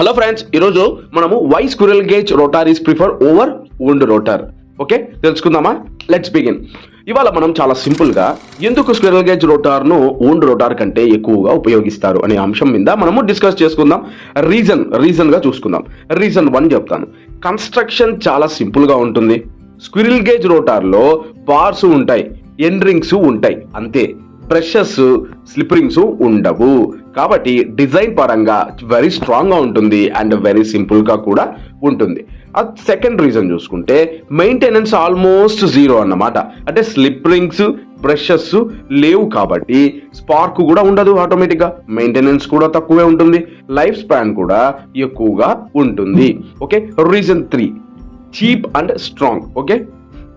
Hello friends ఈరోజు మనము why squirrel cage rotor is prefer over wound rotor okay తెలుసుకుందామా? Let's begin ఇవాళ మనం చాలా సింపుల్గా ఎందుకు స్క్విరల్ గేజ్ రోటార్ను ఓన్ రోటార్ కంటే ఎక్కువగా ఉపయోగిస్తారు అనే అంశం మీద మనము డిస్కస్ చేసుకుందాం. రీజన్ రీజన్గా చూసుకుందాం. రీజన్ వన్ చెప్తాను. కన్స్ట్రక్షన్ చాలా సింపుల్గా ఉంటుంది. స్క్విరిల్ గేజ్ రోటార్లో బార్స్ ఉంటాయి ఎండ్రింగ్స్ ఉంటాయి అంతే. బ్రషెస్ స్లిప్పరింగ్స్ ఉండవు. కాబట్టి డిజైన్ పరంగా వెరీ స్ట్రాంగ్గా ఉంటుంది అండ్ వెరీ సింపుల్గా కూడా ఉంటుంది. సెకండ్ రీజన్ చూసుకుంటే మెయింటెనెన్స్ ఆల్మోస్ట్ జీరో అన్నమాట. అంటే స్లిప్ రింగ్స్ బ్రషెస్ లేవు కాబట్టి స్పార్క్ కూడా ఉండదు ఆటోమేటిక్గా మెయింటెనెన్స్ కూడా తక్కువే ఉంటుంది. లైఫ్ స్పాన్ కూడా ఎక్కువగా ఉంటుంది. Okay reason three cheap and strong okay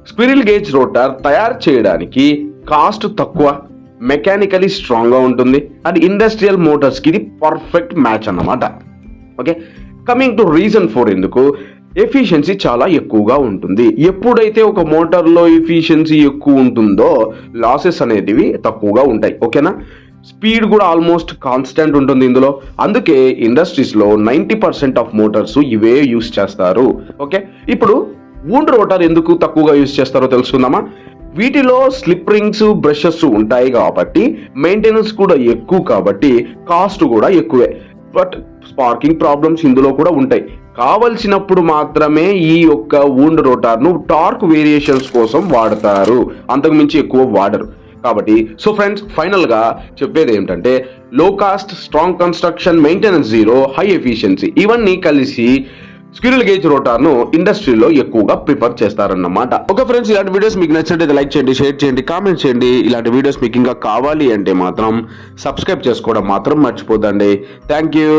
squirrel cage rotor తయారు చేయడానికి కాస్ట్ తక్కువ. మెకానికలీ స్ట్రాంగ్గా ఉంటుంది. అండ్ ఇండస్ట్రియల్ మోటార్స్కి ఇది పర్ఫెక్ట్ మ్యాచ్ అన్నమాట. Okay coming to reason four ఎందుకు? ఎఫిషియన్సీ చాలా ఎక్కువగా ఉంటుంది. ఎప్పుడైతే ఒక మోటార్లో ఎఫిషియన్సీ ఎక్కువ ఉంటుందో లాసెస్ అనేటివి తక్కువగా ఉంటాయి. ఓకేనా స్పీడ్ కూడా ఆల్మోస్ట్ కాన్స్టెంట్ ఉంటుంది ఇందులో. అందుకే ఇండస్ట్రీస్లో నైంటీ పర్సెంట్ ఆఫ్ మోటార్స్ ఇవే యూస్ చేస్తారు. ఓకే ఇప్పుడు వూండ్ రోటర్ ఎందుకు తక్కువగా యూస్ చేస్తారో తెలుసుకుందామా? వీటిలో స్లిప్ రింగ్స్ బ్రషెస్ ఉంటాయి కాబట్టి మెయింటెనెన్స్ కూడా ఎక్కువ కాబట్టి కాస్ట్ కూడా ఎక్కువే. బట్ స్పార్కింగ్ ప్రాబ్లమ్స్ ఇందులో కూడా ఉంటాయి. కావలసినప్పుడు మాత్రమే ఈ యొక్క వూండ్ రోటార్ను టార్క్ వేరియేషన్స్ కోసం వాడతారు. అంతకుమించి ఎక్కువ వాడరు. కాబట్టి సో ఫ్రెండ్స్ ఫైనల్గా చెప్పేది ఏంటంటే low cost strong construction maintenance zero high efficiency ఇవన్నీ కలిసి స్క్విరల్ గేజ్ రోటార్ను ఇండస్ట్రీలో ఎక్కువగా ప్రిఫర్ చేస్తారన్నమాట. ఓకే ఫ్రెండ్స్ ఇలాంటి వీడియోస్ మీకు నచ్చినట్లయితే లైక్ చేయండి షేర్ చేయండి కామెంట్ చేయండి. ఇలాంటి వీడియోస్ మీకు ఇంకా కావాలి అంటే మాత్రం సబ్స్క్రైబ్ చేసుకోవడం మాత్రం మర్చిపోదండి థ్యాంక్ యూ.